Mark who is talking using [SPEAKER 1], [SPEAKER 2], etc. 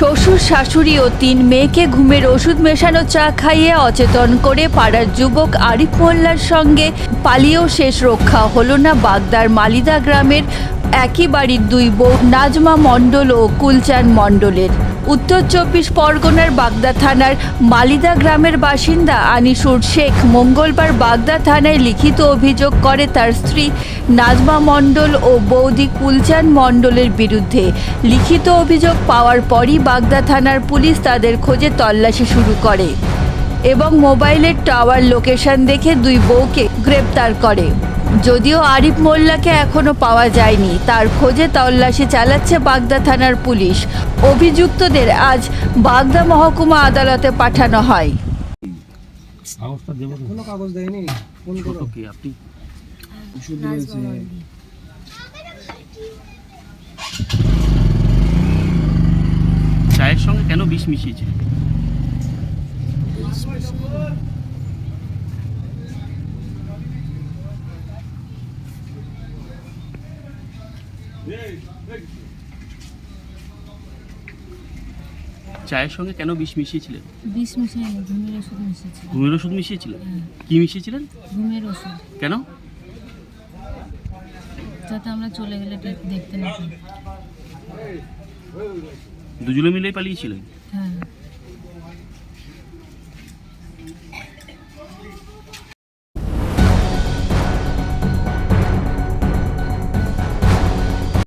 [SPEAKER 1] শ্বশুর, শাশুড়ি ও তিন মেয়েকে ঘুমের ওষুধ মেশানো চা খাইয়ে অচেতন করে পাড়ার যুবক আরিফ মোল্লার সঙ্গে পালিয়েও শেষ রক্ষা হলো না বাগদার মালিদা গ্রামের একই বাড়ির দুই বউ নাজমা মণ্ডল ও কুলচান মণ্ডলের। উত্তর চব্বিশ পরগনার বাগদা থানার মালিদা গ্রামের বাসিন্দা আনিসুর শেখ মঙ্গলবার বাগদা থানায় লিখিত অভিযোগ করে তার স্ত্রী নাজমা মণ্ডল ও বৌদি কুলচান মণ্ডলের বিরুদ্ধে। লিখিত অভিযোগ পাওয়ার পরই বাগদা থানার পুলিশ তাদের খোঁজে তল্লাশি শুরু করে এবং মোবাইলের টাওয়ার লোকেশন দেখে দুই বউকে গ্রেপ্তার করে। যদিও আরিফ মোল্লাকে এখনও পাওয়া যায়নি। তার খোঁজে তল্লাশি চালাচ্ছে বাগদা থানার পুলিশ। অভিযুক্তদের আজ বাগদা মহকুমা আদালতে পাঠানো হয়।
[SPEAKER 2] চায়ের সঙ্গে কেন বিষ মিশিয়েছিলেন চায়ের সঙ্গে কেন বিষ মিশিয়েছিলেন?
[SPEAKER 3] বিষ মিশিয়ে ঘুমের ওষুধ মিশিয়েছিলেন
[SPEAKER 2] ঘুমের ওষুধ মিশিয়েছিলেন হ্যাঁ। কি মিশিয়েছিলেন?
[SPEAKER 3] ঘুমের ওষুধ।
[SPEAKER 2] কেন?
[SPEAKER 3] যাতে আমরা চলে গেলে দেখতে না
[SPEAKER 2] দুজনে মিলেই পালিয়েছিলেন?
[SPEAKER 3] হ্যাঁ।